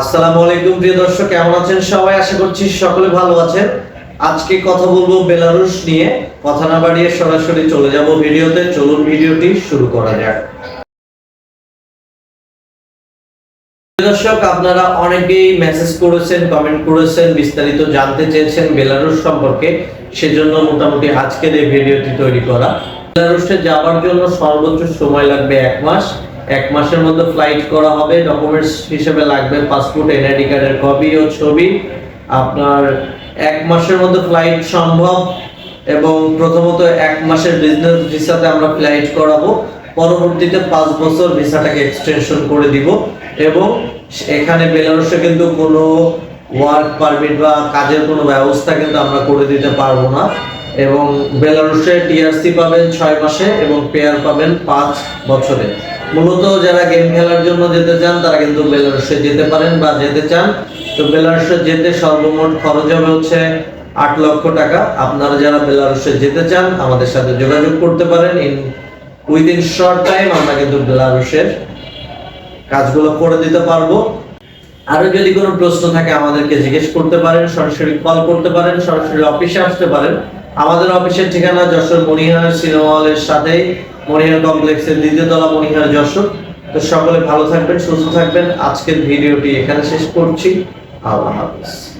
আসসালামু আলাইকুম, প্রিয় দর্শক, কেমন আছেন সবাই? আশা করছি সকলে ভালো আছেন। আজকে কথা বলব বেলারুশ নিয়ে। কথা না বাড়িয়ে সরাসরি চলে যাব ভিডিওতে। চলুন ভিডিওটি শুরু করা যাক। দর্শক, আপনারা অনেকেই মেসেজ করেছেন কমেন্ট করেছেন, বিস্তারিত জানতে চেয়েছেন বেলারুশ সম্পর্কে। সেজন্য মোটামুটি আজকের এই ভিডিওটি তৈরি করা। বেলারুশে যাওয়ার জন্য সর্বোচ্চ সময় লাগবে এক মাস। এক মাসের মধ্যে ফ্লাইট করা হবে ডকুমেন্টস হিসেবে লাগবে পাসপোর্ট এনআইডি কার্ডের কপি ও ছবি। আপনার এক মাসের মধ্যে ফ্লাইট সম্ভব এবং প্রথমত এক মাসের বিজনেস ভিসাতে আমরা ফ্লাইট করাবো। পরবর্তীতে পাঁচ বছর ভিসাটাকে এক্সটেনশন করে দিব এবং এখানে বেলারুশে কিন্তু কোনো ওয়ার্ক পারমিট বা কাজের কোনো ব্যবস্থা কিন্তু আমরা করে দিতে পারব না এবং বেলারুশে টিআরসি পাবেন ছয় মাসে এবং পেয়ার পাবেন পাঁচ বছরে। মূলত যারা গেম খেলার জন্য যেতে চান, তারা কিন্তু বেলারসে যেতে পারেন বা যেতে চান। তো বেলারসে যেতে সর্বমোট খরচ হবে হচ্ছে আট লক্ষ টাকা। আপনারা যারা বেলারসে যেতে চান, আমাদের সাথে যোগাযোগ করতে পারেন। ইন উইদিন শর্ট টাইম আমরা কিন্তু বেলারুশের কাজগুলো করে দিতে পারব। আরও যদি কোনো প্রশ্ন থাকে, আমাদেরকে জিজ্ঞেস করতে পারেন, সরাসরি কল করতে পারেন, সরাসরি অফিসে আসতে পারেন। আমাদের অফিসের ঠিকানা যশোর মনিহার সিনেমা হলের সাথেই। মনিহার কমপ্লেক্সের দ্বিতীয় তলা মনিহার যশোর। তো সকলে ভালো থাকবেন, সুস্থ থাকবেন। আজকের ভিডিওটি এখানে শেষ করছি। আল্লাহ হাফিজ।